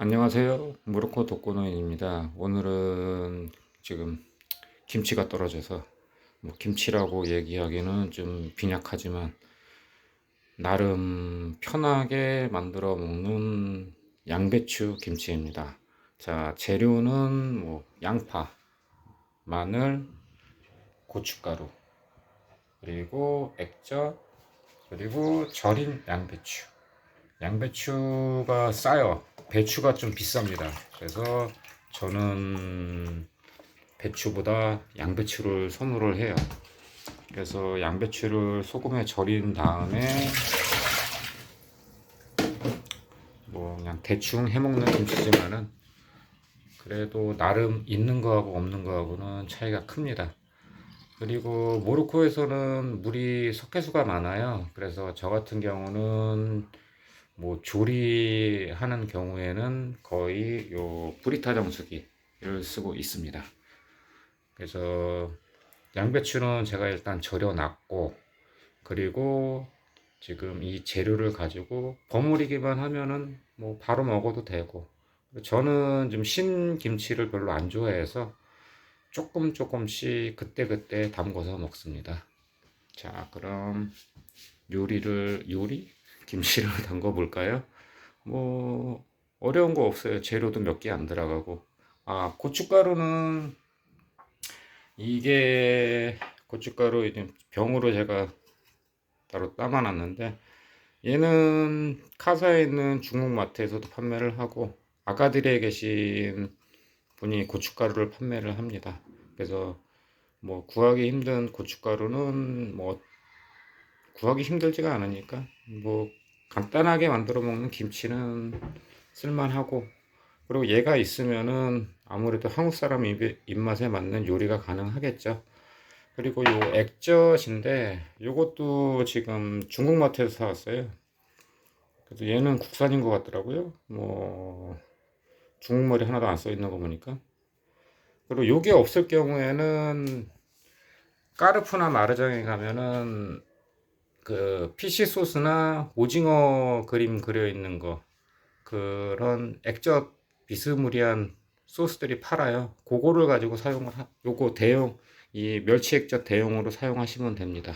안녕하세요. 모로코 독거노인입니다. 오늘은 지금 김치가 떨어져서 뭐 김치라고 얘기하기는 좀 빈약하지만 나름 편하게 만들어 먹는 양배추 김치입니다. 자, 재료는 뭐 양파, 마늘, 고춧가루, 그리고 액젓, 그리고 절인 양배추. 양배추가 싸요. 배추가 좀 비쌉니다. 그래서 저는 배추보다 양배추를 선호를 해요. 그래서 양배추를 소금에 절인 다음에 뭐 그냥 대충 해먹는 김치지만은 그래도 나름 있는 거하고 없는 거하고는 차이가 큽니다. 그리고 모로코에서는 물이 석회수가 많아요. 그래서 저 같은 경우는 뭐 조리하는 경우에는 거의 요 브리타 정수기를 쓰고 있습니다. 그래서 양배추는 제가 일단 절여 놨고 그리고 지금 이 재료를 가지고 버무리기만 하면은 뭐 바로 먹어도 되고 저는 좀 신김치를 별로 안 좋아해서 조금 조금씩 그때그때 담궈서 먹습니다. 자, 그럼 요리를 요리? 김치를 담궈 볼까요? 뭐 어려운 거 없어요. 재료도 몇 개 안 들어가고. 아, 고춧가루는 이게 고춧가루 이제 병으로 제가 따로 담아놨는데 얘는 카사에 있는 중국 마트에서도 판매를 하고 아가들에 계신 분이 고춧가루를 판매를 합니다. 그래서 뭐 구하기 힘든 고춧가루는 뭐 구하기 힘들지가 않으니까 뭐 간단하게 만들어 먹는 김치는 쓸만하고 그리고 얘가 있으면은 아무래도 한국 사람 입- 입맛에 맞는 요리가 가능하겠죠. 그리고 요 액젓인데 요것도 지금 중국 마트에서 사왔어요. 그래서 얘는 국산인 것 같더라고요. 뭐 중국말이 하나도 안 써 있는 거 보니까. 그리고 요게 없을 경우에는 까르푸나 마르장에 가면은 그 피시 소스나 오징어 그림 그려 있는 거 그런 액젓 비스무리한 소스들이 팔아요. 그거를 가지고 사용을 하, 요거 대용 이 멸치 액젓 대용으로 사용하시면 됩니다.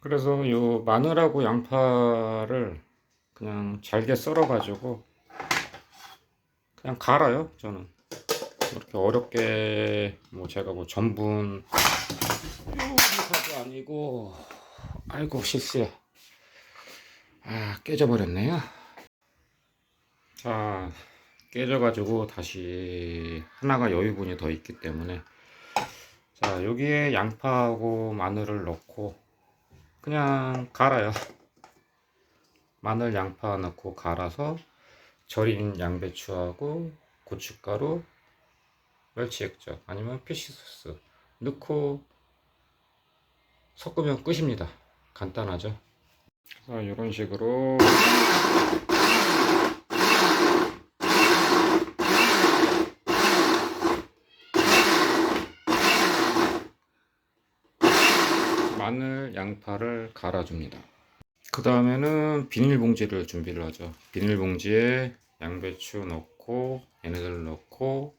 그래서 요 마늘하고 양파를 그냥 잘게 썰어 가지고 그냥 갈아요. 저는 이렇게 어렵게 뭐 제가 뭐 전분 요리사도 아니고 아이고 실수야. 아 깨져버렸네요. 자 깨져가지고 다시 하나가 여유분이 더 있기 때문에 자 여기에 양파하고 마늘을 넣고 그냥 갈아요. 마늘 양파 넣고 갈아서 절인 양배추하고 고춧가루 멸치 액젓 아니면 피시 소스 넣고 섞으면 끝입니다. 간단하죠. 자, 이런 식으로 마늘, 양파를 갈아줍니다. 그 다음에는 비닐봉지를 준비를 하죠. 비닐봉지에 양배추 넣고 얘네들 넣고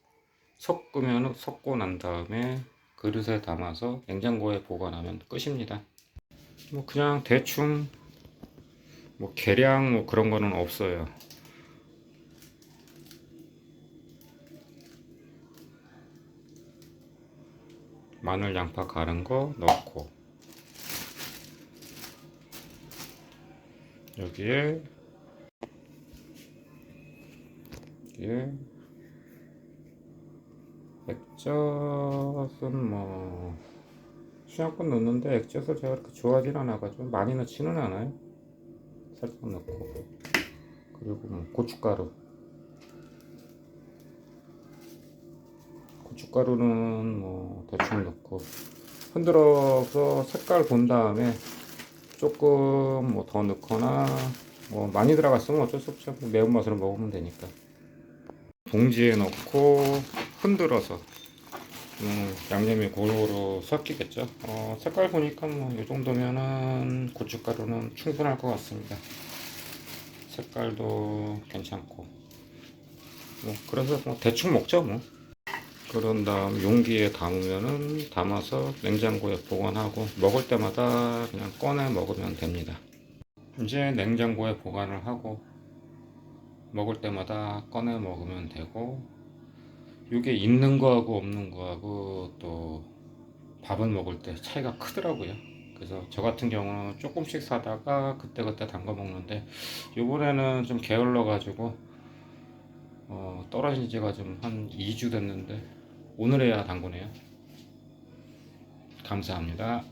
섞으면 섞고 난 다음에 그릇에 담아서 냉장고에 보관하면 끝입니다. 뭐 그냥 대충 뭐 계량 뭐 그런 거는 없어요. 마늘 양파 갈은 거 넣고 여기에 여기에 액젓은 뭐 취향껏 넣는데 액젓을 제가 그렇게 좋아하진 않아가지고 많이 넣지는 않아요. 살짝 넣고 그리고 뭐 고춧가루 고춧가루는 뭐 대충 넣고 흔들어서 색깔 본 다음에 조금 뭐 더 넣거나 뭐 많이 들어갔으면 어쩔 수 없죠. 뭐 매운맛으로 먹으면 되니까. 봉지에 넣고 흔들어서 음, 양념이 골고루 섞이겠죠. 어, 색깔 보니까 뭐 이 정도면은 고춧가루는 충분할 것 같습니다. 색깔도 괜찮고 뭐 그래서 뭐 대충 먹죠 뭐 그런 다음 용기에 담으면은 담아서 냉장고에 보관하고 먹을 때마다 그냥 꺼내 먹으면 됩니다 이제 냉장고에 보관을 하고 먹을 때마다 꺼내 먹으면 되고 이게 있는 거하고 없는 거하고 또 밥을 먹을 때 차이가 크더라고요. 그래서 저 같은 경우는 조금씩 사다가 그때그때 담가 먹는데 이번에는 좀 게을러 가지고 어, 떨어진 지가 좀 한 2주 됐는데 오늘에야 담그네요. 감사합니다.